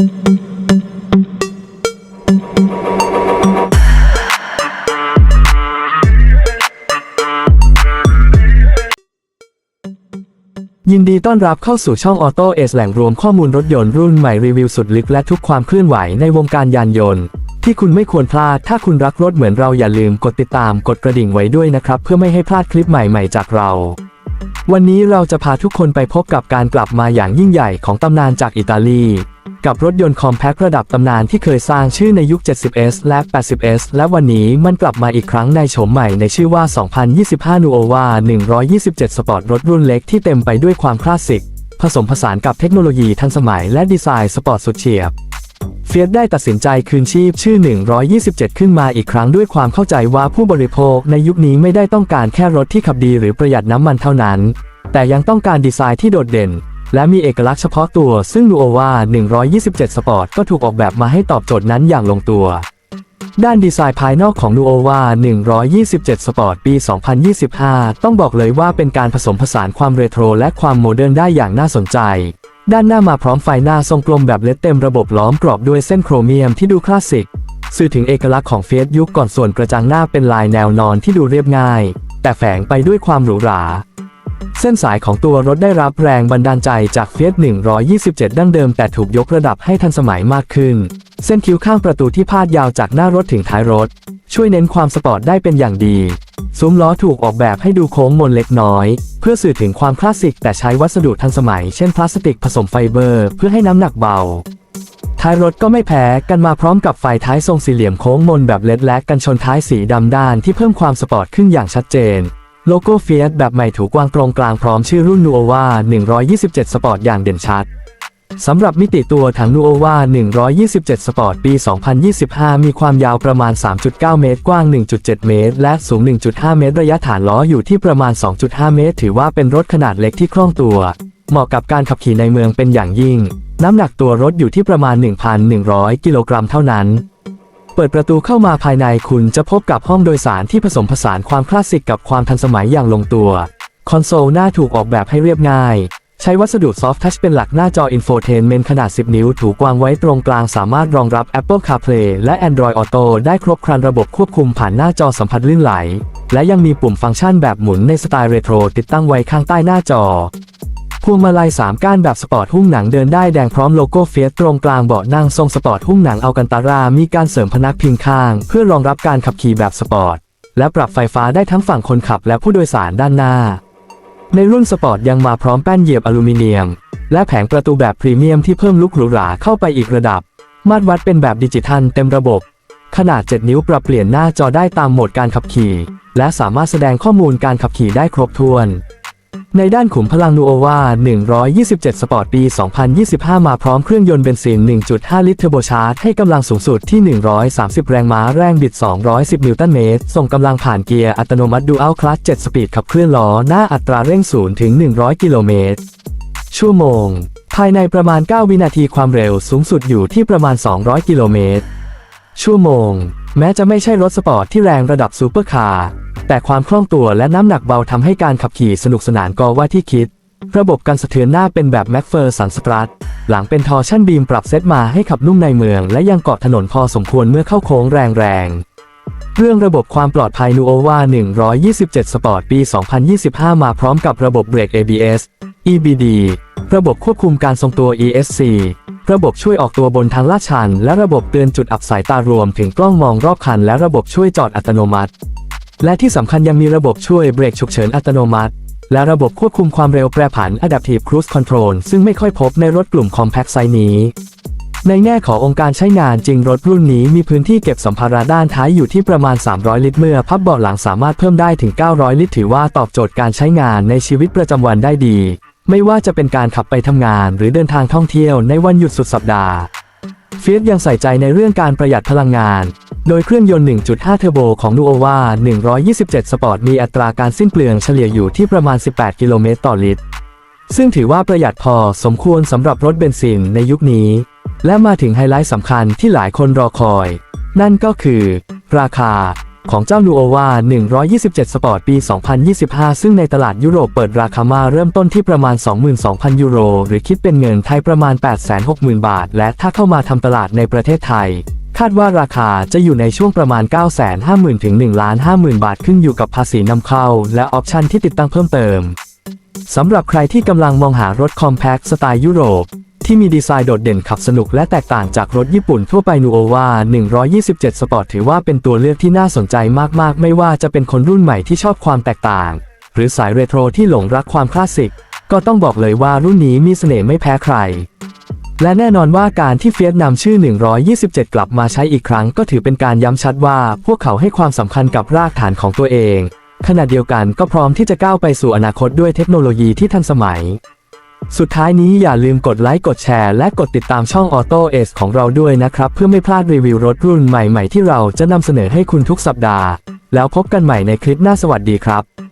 ยินดีต้อนรับเข้าสู่ช่องออโต้เอสแหล่งรวมข้อมูลรถยนต์รุ่นใหม่รีวิวสุดลึกและทุกความเคลื่อนไหวในวงการยานยนต์ ที่คุณไม่ควรพลาดถ้าคุณรักรถเหมือนเราอย่าลืมกดติดตามกดกระดิ่งไว้ด้วยนะครับ เพื่อไม่ให้พลาดคลิปใหม่ๆจากเรา วันนี้เราจะพาทุกคนไปพบกับการกลับมาอย่างยิ่งใหญ่ของตำนานจากอิตาลี กับรถยนต์คอมแพคระดับตำนานที่เคยสร้างชื่อในยุค 70S และ 80S และวันนี้มันกลับมาอีกครั้งในโฉมใหม่ในชื่อว่า 2025 Nuova 127 สปอร์ตรถรุ่นเล็กที่เต็มไปด้วยความคลาสสิก ผสมผสานกับเทคโนโลยีทันสมัยและดีไซน์สปอร์ตสุดเฉียบ เฟียสได้ตัดสินใจคืนชีพชื่อ 127 ขึ้นมาอีกครั้งด้วยความเข้าใจว่าผู้บริโภคในยุคนี้ไม่ได้ต้องการแค่รถที่ขับดีหรือประหยัดน้ำมันเท่านั้น แต่ยังต้องการดีไซน์ที่โดดเด่น และมีเอกลักษณ์เฉพาะตัวซึ่ง Nuova 127 Sport ก็ถูกออกแบบมาให้ตอบโจทย์นั้นอย่างลงตัว ด้านดีไซน์ภายนอกของ Nuova 127 Sport ปี 2025 ต้องบอกเลยว่าเป็นการผสมผสานความเรโทรและความโมเดิร์นได้อย่างน่าสนใจ ด้านหน้ามาพร้อมไฟหน้าทรงกลมแบบเล็ดเต็มระบบล้อมกรอบด้วยเส้นโครเมียมที่ดูคลาสสิก สื่อถึงเอกลักษณ์ของเฟียสยุคก่อนส่วนกระจังหน้าเป็นลายแนวนอนที่ดูเรียบง่าย แต่แฝงไปด้วยความหรูหรา เส้นสายของตัวรถได้รับแรงบันดาลใจจากเฟียส127 ดั้งเดิมแต่ถูกยกระดับให้ทันสมัยมากขึ้น เส้นคิ้วข้างประตูที่พาดยาวจากหน้ารถถึงท้ายรถ ช่วยเน้นความสปอร์ตได้เป็นอย่างดี ซุ้มล้อถูกออกแบบให้ดูโค้งมนเล็กน้อย พื่อสื่อถึงความคลาสสิกแต่ใช้วัสดุทันสมัย เช่นพลาสติกผสมไฟเบอร์ เพื่อให้น้ำหนักเบา ท้ายรถก็ไม่แพ้กันมาพร้อมกับไฟท้ายทรงสี่เหลี่ยมโค้งมนแบบเลดและกันชนท้ายสีดำด้านที่เพิ่มความสปอร์ตขึ้นอย่างชัดเจน โลโก้เฟียสแบบใหม่ถูกวางตรงกลางพร้อมชื่อรุ่น Nuova 127 Sport อย่างเด่นชัด สำหรับมิติตัวถัง Nuova 127 Sport ปี 2025 มีความยาวประมาณ 3.9 เมตร กว้าง 1.7 เมตร และสูง 1.5 เมตร ระยะฐานล้ออยู่ที่ประมาณ 2.5 เมตร ถือว่าเป็นรถขนาดเล็กที่คล่องตัว เหมาะกับการขับขี่ในเมืองเป็นอย่างยิ่ง น้ำหนักตัวรถอยู่ที่ประมาณ 1,100 กิโลกรัมเท่านั้น เปิดประตูเข้ามาภายในคุณจะพบกับห้องโดยสารที่ผสมผสานความคลาสสิกกับความทันสมัยอย่างลงตัว คอนโซลหน้าถูกออกแบบให้เรียบง่าย ใช้วัสดุซอฟท์ทัชเป็นหลักหน้าจออินโฟเทนเมนขนาด 10 นิ้ว ถูกวางไว้ตรงกลางสามารถรองรับ Apple CarPlay และ Android Auto ได้ครบครันระบบควบคุมผ่านหน้าจอสัมผัสลื่นไหล และยังมีปุ่มฟังก์ชันแบบหมุนในสไตล์เรโทรติดตั้งไว้ข้างใต้หน้าจอ พวงมาลัย 3 ก้านแบบสปอร์ตหุ้มหนังเดินได้แดงพร้อมโลโก้เฟียสตรงกลางเบาะนั่งทรงสปอร์ตหุ้มหนังอัลกันตารา มีการเสริมพนักพิงข้าง เพื่อรองรับการขับขี่แบบสปอร์ตและปรับไฟฟ้าได้ทั้งฝั่งคนขับและผู้โดยสารด้านหน้า ในรุ่นสปอร์ตยังมาพร้อมแป้นเหยียบอลูมิเนียม และแผงประตูแบบพรีเมียมที่เพิ่มลุคหรูหราเข้าไปอีกระดับ มาตรวัดเป็นแบบดิจิทัลเต็มระบบ ขนาด 7 นิ้วปรับเปลี่ยนหน้าจอได้ตามโหมดการขับขี่ และสามารถแสดงข้อมูลการขับขี่ได้ครบถ้วน ในด้านขุมพลังนูโอวา127 สปอร์ตปี 2025 มาพร้อมเครื่องยนต์เบนซิน 1.5 ลิตรเทอร์โบชาร์จให้กำลังสูงสุดที่ 130 แรงม้าแรงบิด 210 นิวตันเมตร ส่งกำลังผ่านเกียร์อัตโนมัติดูอัลคลัส7สปีดขับเคลื่อนล้อหน้าอัตราเร่ง0ถึง 100 กิโลเมตร ชั่วโมง ภายในประมาณ 9 วินาทีความเร็วสูงสุดอยู่ที่ประมาณ 200 กิโลเมตร ชั่วโมง แม้จะไม่ใช่รถสปอร์ตที่แรงระดับซูเปอร์คาร์ แต่ความคล่องตัวและน้ำหนักเบาทำให้การขับขี่สนุกสนานก็ว่าที่คิด ระบบการสะเทือนหน้าเป็นแบบแม็กเฟอร์สันสตรัทหลังเป็นทอร์ชั่นบีมปรับเซตมาให้ขับนุ่มในเมือง และยังเกาะถนนพอสมควรเมื่อเข้าโค้งแรงๆเรื่องระบบความปลอดภัย Nuova 127 Sport ปี 2025 มาพร้อมกับระบบเบรก ABS EBD ระบบควบคุมการทรงตัว ESC ระบบช่วยออกตัวบนทางลาดชัน และระบบเตือนจุดอับสายตารวมถึงกล้องมองรอบคัน และระบบช่วยจอดอัตโนมัติ และที่สำคัญยังมีระบบช่วยเบรกฉุกเฉินอัตโนมัติ และระบบควบคุมความเร็วแปรผัน Adaptive Cruise Control ซึ่งไม่ค่อยพบในรถกลุ่ม Compact ไซส์นี้ ในแง่ขององค์การใช้งานจริงรถรุ่นนี้มีพื้นที่เก็บสัมภาระด้านท้ายอยู่ที่ประมาณ 300 ลิตร เมื่อพับเบาะหลังสามารถเพิ่มได้ถึง 900 ลิตร ถือว่าตอบโจทย์การใช้งานในชีวิตประจำวันได้ดี ไม่ว่าจะเป็นการขับไปทำงาน หรือเดินทางท่องเที่ยวในวันหยุดสุดสัปดาห์เฟียสยังใส่ใจในเรื่องการประหยัดพลังงาน โดยเครื่องยนต์ 1.5 เทอร์โบของ Nuova 127 Sport มีอัตราการสิ้นเปลืองเฉลี่ยอยู่ที่ประมาณ 18 กิโลเมตรต่อลิตร ซึ่งถือว่าประหยัดพอสมควรสำหรับรถเบนซินในยุคนี้ และมาถึงไฮไลท์สำคัญที่หลายคนรอคอย นั่นก็คือ ราคาของเจ้า Nuova 127 Sport ปี 2025 ซึ่งในตลาดยุโรปเปิดราคามาเริ่มต้นที่ประมาณ 22,000 ยูโร หรือคิดเป็นเงินไทยประมาณ 860,000 บาท และถ้าเข้ามาทำตลาดในประเทศไทย คาดว่าราคาจะอยู่ในช่วงประมาณ 950,000ถึง1,50,000 บาทขึ้นอยู่กับภาษีนำเข้า และออปชันที่ติดตั้งเพิ่มเติม สำหรับใครที่กำลังมองหารถคอมแพคสไตล์ยุโรป ที่มีดีไซน์โดดเด่นขับสนุกและแตกต่างจากรถญี่ปุ่นทั่วไป Nuova 127 Sport ถือว่าเป็นตัวเลือกที่น่าสนใจมากๆ ไม่ว่าจะเป็นคนรุ่นใหม่ที่ชอบความแตกต่าง หรือสายเรโทรที่หลงรักความคลาสสิกก็ต้องบอกเลยว่ารุ่นนี้มีเสน่ห์ไม่แพ้ใคร และแน่นอนว่าการที่เฟียสนำชื่อ 127 กลับมาใช้อีกครั้ง ก็ถือเป็นการย้ำชัดว่าพวกเขาให้ความสำคัญกับรากฐานของตัวเอง ขณะเดียวกันก็พร้อมที่จะก้าวไปสู่อนาคตด้วยเทคโนโลยีที่ทันสมัย สุดท้ายนี้อย่าลืมกดไลค์กดแชร์ และกดติดตามช่อง Auto a c e ของเราด้วยนะครับ เพื่อไม่พลาดรีวิวรถรุ่นใหม่ๆ ที่เราจะนำเสนอให้คุณทุกสัปดาห์ แล้วพบกันใหม่ในคลิปหน้าสวัสดีครับ